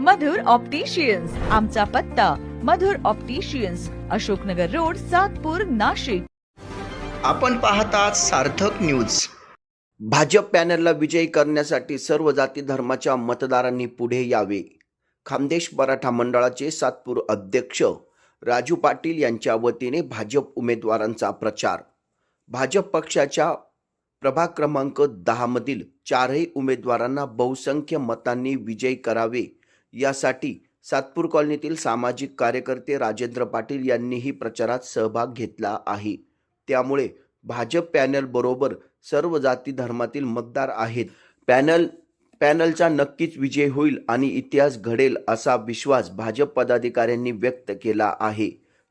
मधुर opticians. आमचा पत्ता Madhur opticians Ashoknagar road Satpur Nashik. आपण पाहतात सार्थक न्यूज. भाजप पॅनलला विजयी करण्यासाठी सर्व जाती धर्माच्या मतदारांनी पुढे यावे. खामदेश मराठा मंडळाचे सातपूर अध्यक्ष राजू पाटील यांच्या वतीने भाजप उमेदवारांचा प्रचार. भाजप पक्षाच्या प्रभाग क्रमांक दहामधील चारही उमेदवारांना बहुसंख्य मतांनी विजयी करावे. यासाठी सातपूर कॉलनीतील सामाजिक कार्यकर्ते राजेंद्र पाटील यांनीही प्रचारात सहभाग घेतला आहे. त्यामुळे भाजप पॅनल बरोबर सर्व जाती धर्मातील मतदार आहेत. पॅनल पॅनलचा नक्कीच विजय होईल आणि इतिहास घडेल असा विश्वास भाजप पदाधिकाऱ्यांनी व्यक्त केला आहे.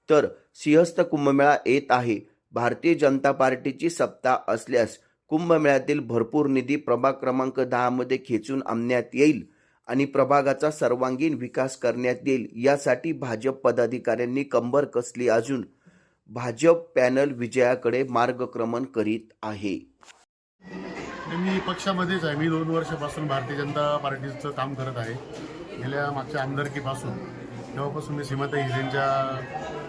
तर सिंहस्थ कुंभमेळा येत आहे. भारतीय जनता पार्टीची सत्ता असल्यास कुंभमेळ्यातील भरपूर निधी प्रभाग क्रमांक दहामध्ये खेचून आणण्यात येईल. आणि प्रभागाचा सर्वांगीण विकास करण्यात येईल यासाठी भाजप पदाधिकाऱ्यांनी कंबर कसली अजून? भाजप पॅनल विजयाकडे मार्गक्रमण करीत आहे. मी पक्षामध्येच आहे. मी दोन वर्षापासून भारतीय जनता पार्टीचं काम करत आहे. गेल्या मागच्या आमदारकीपासून. तेव्हापासून मी सीमाताई हिरेंच्या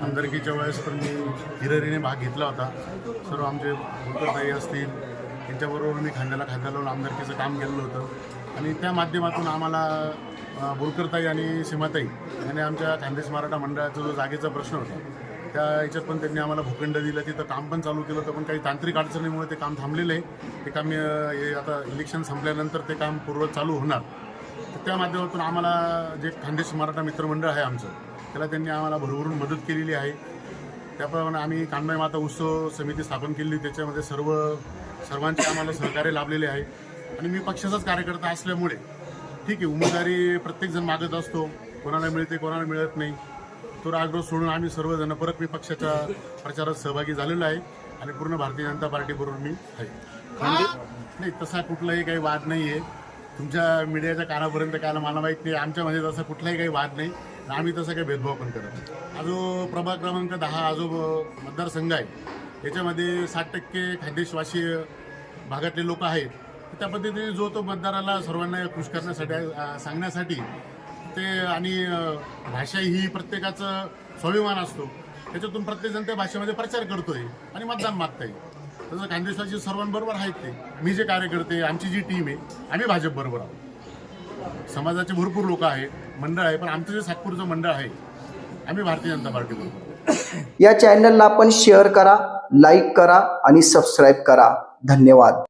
आमदारकीच्या वेळेस पण मी हिररीने भाग घेतला होता. सर्व आमचे भूतताई असतील त्यांच्याबरोबर मी खांद्याला खांदा लावून आमदारकीचं काम केलेलं होतं. आणि त्या माध्यमातून आम्हाला अ, बोरकरताई आणि सीमाताई यांनी आमच्या खानदेश मराठा मंडळाचा जो जागेचा प्रश्न होता त्या याच्यात पण त्यांनी आम्हाला भूखंड दिलं. तिथं काम पण चालू केलं होतं पण काही तांत्रिक अडचणीमुळे ते काम थांबलेलं आहे. ते काम हे आता इलेक्शन संपल्यानंतर ते काम पूर्व चालू होणार. तर त्या माध्यमातून आम्हाला जे खानदेश मराठा मित्रमंडळ आहे आमचं त्याला त्यांनी आम्हाला भरभरून मदत केलेली आहे. त्याप्रमाणे आम्ही कानबाई माता उत्सव समिती स्थापन केली. त्याच्यामध्ये सर्व सर्वांचे आम्हाला सहकार्य लाभलेले आहे. आणि मी पक्षाचाच कार्यकर्ता असल्यामुळे ठीक आहे उमेदवारी प्रत्येकजण मागत असतो. कोणाला मिळते कोणाला मिळत नाही. तो रागरोज सोडून आम्ही सर्वजण परत मी पक्षाच्या प्रचारात सहभागी झालेलो आहे आणि पूर्ण भारतीय जनता पार्टीबरोबर मी आहे. नाही तसा कुठलाही काही वाद नाही आहे तुमच्या मीडियाच्या कानापर्यंत काय मला माहीत नाही. आमच्यामध्ये तसा कुठलाही काही वाद नाही. आम्ही तसा काही भेदभाव पण करत नाही. हा जो प्रभाग क्रमांक दहा हा जो मतदारसंघ आहे. याच्यामध्ये साठ टक्के खानदेशवासीय भागातले लोक आहेत. त्या पद्धतीने जो तो मतदाराला सर्वांना खुश करण्यासाठी सांगण्यासाठी ते आणि भाषा ही प्रत्येकाचं स्वाभिमान असतो. त्याच्यातून प्रत्येकजण त्या भाषेमध्ये प्रचार करतोय आणि मतदान मागताय. तसं खानदेशवासी सर्वांबरोबर आहेत ते. मी जे कार्यकर्ते आमची जी टीम आहे आम्ही भाजप बरोबर आहोत. समाजाचे भरपूर लोक आहेत मंडळ आहे पण आमचं जे सातपूरचं मंडळ आहे आम्ही भारतीय जनता पार्टी बरोबर या चॅनलला आपण शेअर करा लाईक करा आणि सबस्क्राईब करा. धन्यवाद.